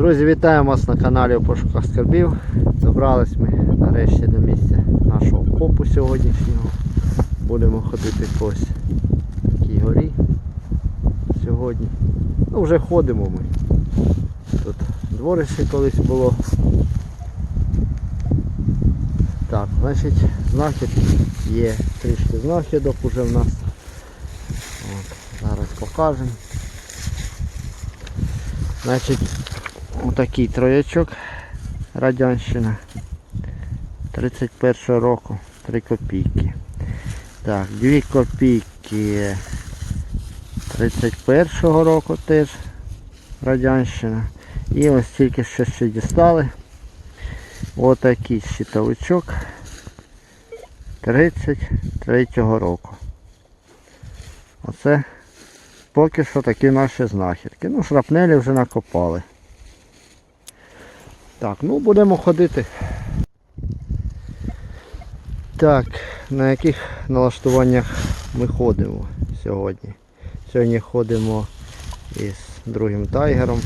Друзі, вітаємо вас на каналі у пошуках скарбів. Добрались ми нарешті до місця нашого копу сьогоднішнього. Будемо ходити по ось такій горі сьогодні. Ну вже ходимо ми. Тут дворище колись було. Так, значить, знахідки є трішки знахідок уже в нас. От, зараз покажемо. Значить, отакий троячок Радянщина 31 року, 3 копійки. Так, 2 копійки 31 року теж Радянщина. І ось тільки що ще дістали. Отакий щитовичок 33 року. Оце поки що такі наші знахідки. Ну, шрапнелі вже накопали. Так, ну будемо ходити. Так, на яких налаштуваннях ми ходимо сьогодні? Сьогодні ходимо із другим тайгером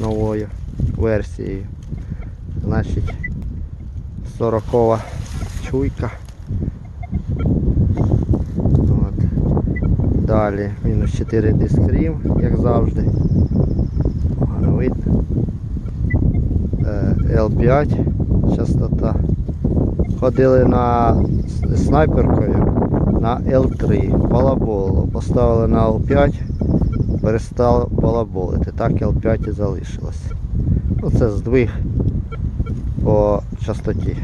новою версією. Значить 40 чуйка. От. Далі мінус 4 дискрім, як завжди. Видно. Е, L5 частота. Ходили на снайперкою на L3. Балаболило. Поставили на L5, перестало балаболити. Так L5 і залишилось. Ну це здвиг по частоті.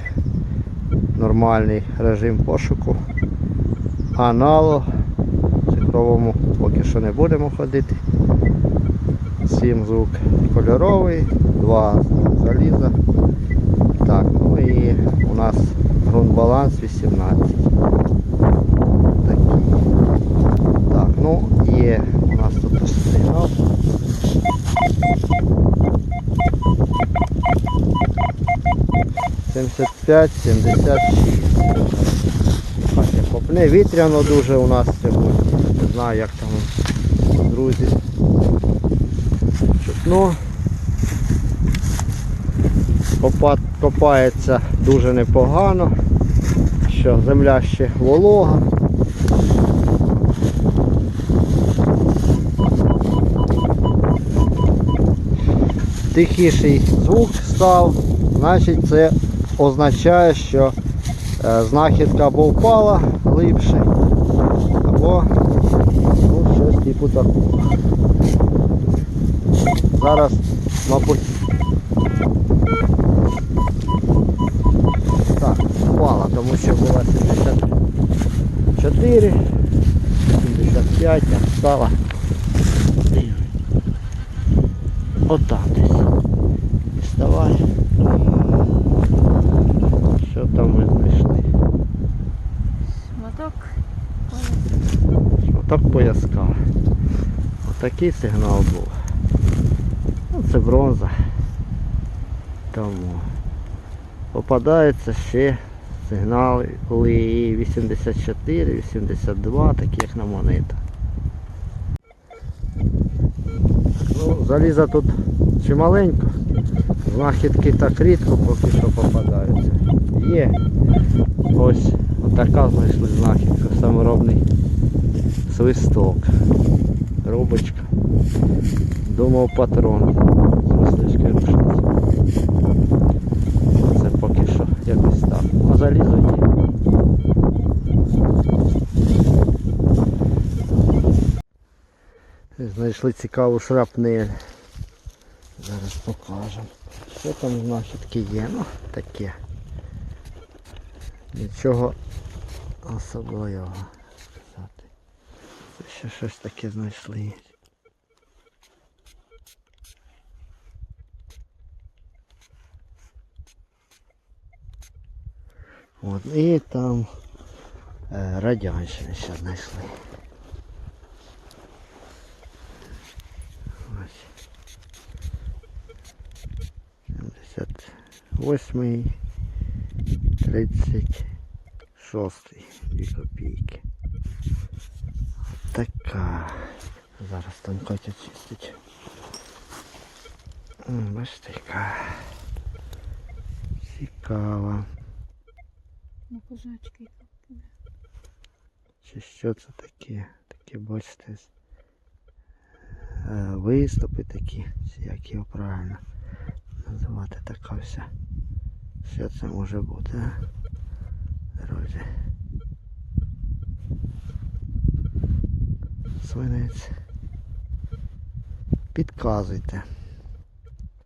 Нормальний режим пошуку. Аналог цифровому поки що не будемо ходити. Сім звук кольоровий, два заліза. Так, ну і у нас ґрунт-баланс 18. Такий. Так, ну є у нас тут сигнал. Семьдесят п'ять, сімдесят шість. Вітряно дуже у нас сьогодні. Не знаю як там друзі. Копа- Копається дуже непогано. Що земля ще волога. Тихіший звук став, значить це означає, що е, знахідка або впала глибше, або ну, щось типу такого. Зараз, мабуть, так, впала, тому що була 74, 75, а встала. Отак десь. Діставай. Що там ми знайшли? Моток. Отак пояска. Отакий сигнал був. Ну, це бронза. Тому попадаються ще сигнали і 84, 82, такі як на монетах. Ну, заліза тут чималенько. Знахідки так рідко поки що попадаються. Є. Ось отака знайшли знахідка, саморобний свисток. Рубочка. Думав патрон. З мислички рушниці. Це поки що якось так. А залізо є. Знайшли цікаву шрапнель. Зараз покажемо. Що там знахідки є? Ну, таке. Нічого особливого. Це ще щось таке знайшли. От, і там е, радянщини ще знайшли. Ось. 78 36 дві копійки. Така. Зараз там Катя чистить. М, Бачите, яка цікава. На козачки. Чи що це таке? Таке, бачите, е, виступи такі, як його правильно називати така вся. Що це може бути, а? Друзі. Свинець. Підказуйте.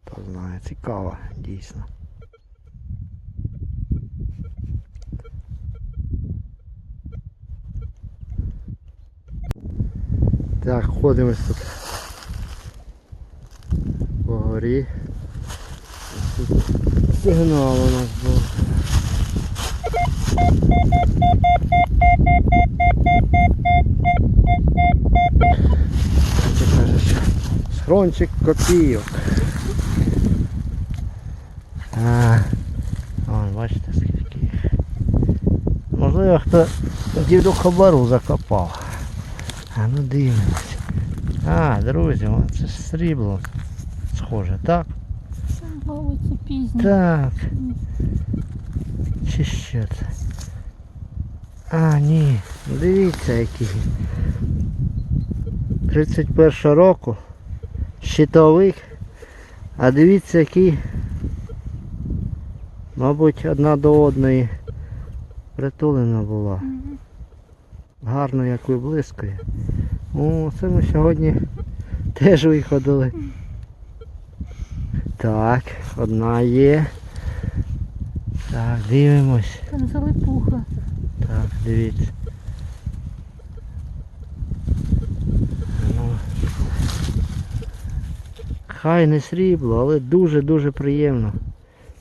Хто знає, цікаво, дійсно. Так, ходимо тут по горі. Тут сигнал у нас був. Схрончик копійок. А, вон, бачите, скільки. Можливо, хто діду хабару закопав. А ну дивимось. А, друзі, це ж срібло. Схоже, так? Це пізні. Так. Чи що це? А, ні. Дивіться який. 31 року. Щитовик. А дивіться який. Мабуть, одна до одної притулена була. Гарно як виблискує. О, це ми сьогодні теж виходили. Так, одна є. Так, дивимось. Там залипуха. Так, дивіться. Ну, хай не срібло, але дуже-дуже приємно.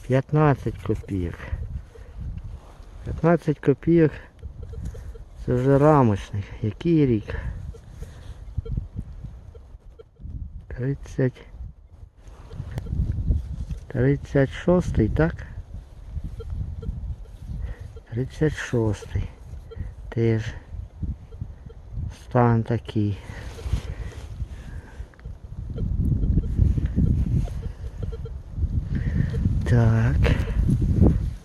15 копійок. 15 копійок. Це вже рамочник. Який рік? 30. 36, так? 36. Теж стан такий. Так.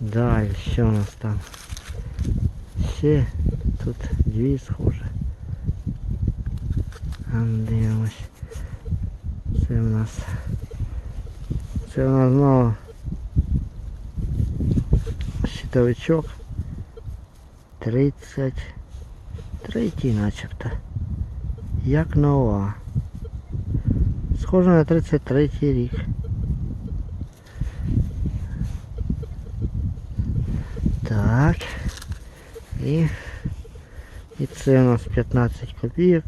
Далі, що у нас там? Ще тут дві схоже. А дивимось. Це у нас. Це у нас знову щитовичок. 33 начебто. Як нова. Схоже на 33 рік. Так. І, і це у нас 15 копійок.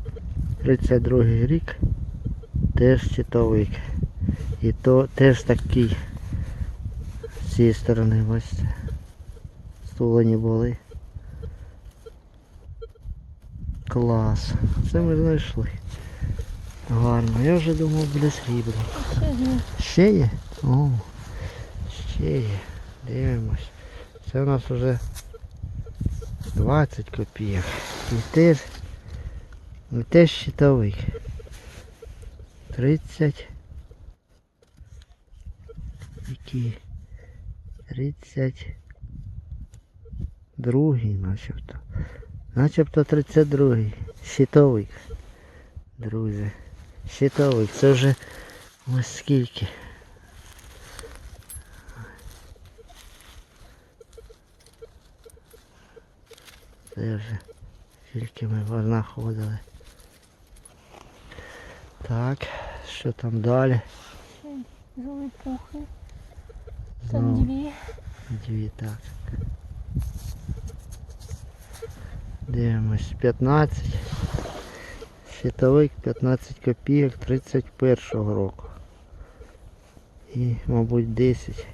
32 рік. Теж щитовик. І то теж такий. З цієї сторони, бачите. Стулені були. Клас. Це ми знайшли. Гарно. Я вже думав буде срібло. Ще є. Ще є? О, ще є. Дивимось. Це у нас вже 20 копійок. І і теж щитовик. 30. Які? 30. Другий начебто. Начебто 32-й. Щитовик. Друзі. Щитовик. Це вже ось скільки. Це вже скільки ми знаходили. Так, що там далі? Ще залипухи. Там Знову дві. дві, так. Дивимось 15. Щитовик 15 копійок 31 року. І, мабуть, 10.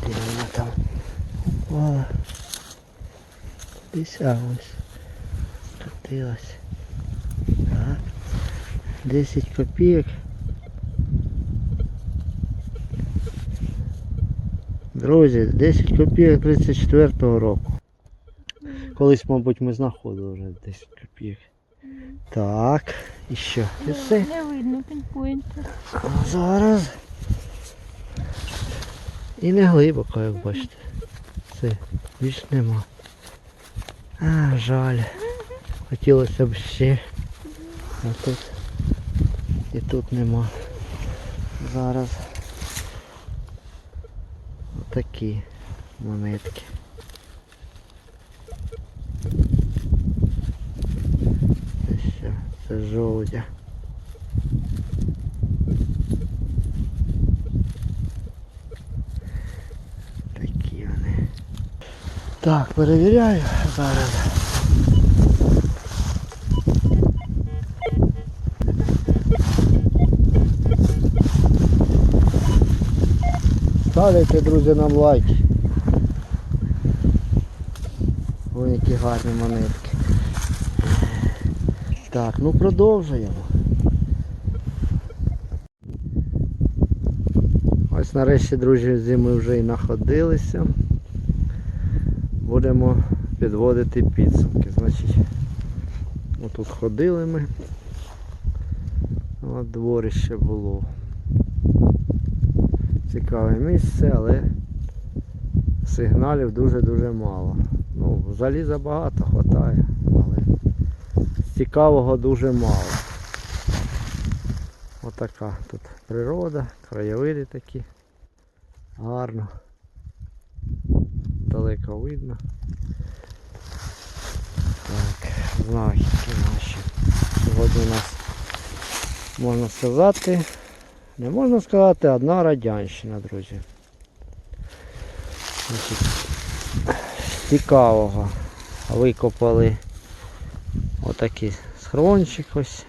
Де вона там? О, десь а ось. Скотилась. Так. 10 копійок. Друзі, 10 копійок 34-го року. Колись, мабуть, ми знаходили вже 10 копійок. Так, і що? І все. Не видно пінпойнтер. Зараз. І не глибоко, як бачите. Все, більш нема. А, жаль. Хотілося б ще. А тут і тут нема. Зараз отакі монетки. Це? Жовтя. Такі вони. Так, перевіряю зараз. Ставляйте, друзі, нам лайки. Ой, які гарні монетки. Так, ну продовжуємо. Ось нарешті, друзі, ми вже і находилися. Будемо підводити підсумки. Значить, отут ходили ми. От дворище було. Цікаве місце, але сигналів дуже-дуже мало. Ну, заліза багато хватає, але цікавого дуже мало. Отака тут природа, краєвиди такі. Гарно. Далеко видно. Так, знахідки наші. Сьогодні у нас можна сказати, не можна сказати, одна радянщина, друзі. Значить, цікавого викопали отакий схрончик ось.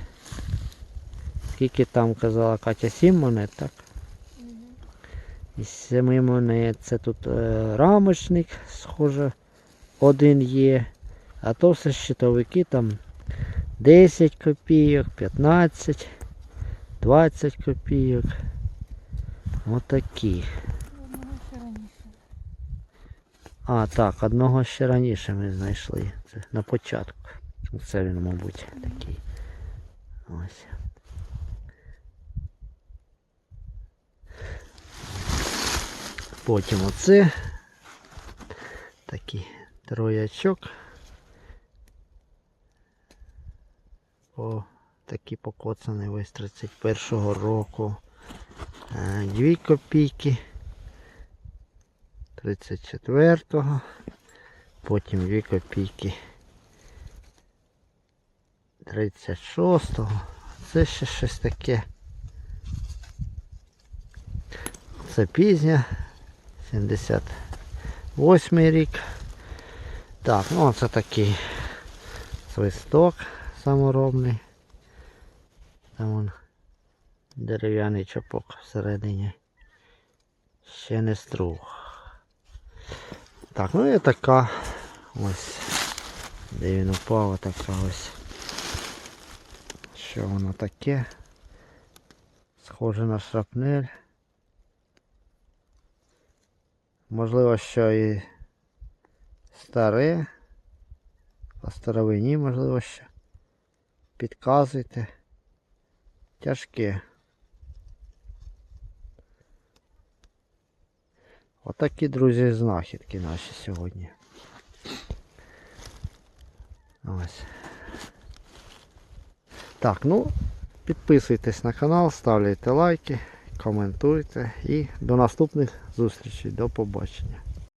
Скільки там казала Катя, 7 монет, так? Із 7 монет це тут е, рамочник, схоже, один є. А то все щитовики там 10 копійок, 15, 20 копійок. Отакі. А, так, одного ще раніше ми знайшли. Це на початку. Це він, мабуть, такий. Ось. Потім оце. Такий троячок. О, такий покоцаний весь 31-го року. Е, Дві копійки. 34-го. Потім 2 копійки 36-го. Це ще щось таке. Це пізня. 78 рік. Так, ну це такий свисток саморобний. Там вон дерев'яний чопок всередині. Ще не струг. Так, ну і така ось. Де він упав, така ось. Що воно таке? Схоже на шрапнель. Можливо, що і старе. По старовині, можливо, що. Підказуйте. Тяжке. Отакі, друзі, знахідки наші сьогодні. Ось. Так, ну, підписуйтесь на канал, ставляйте лайки, коментуйте і до наступних зустрічей. До побачення.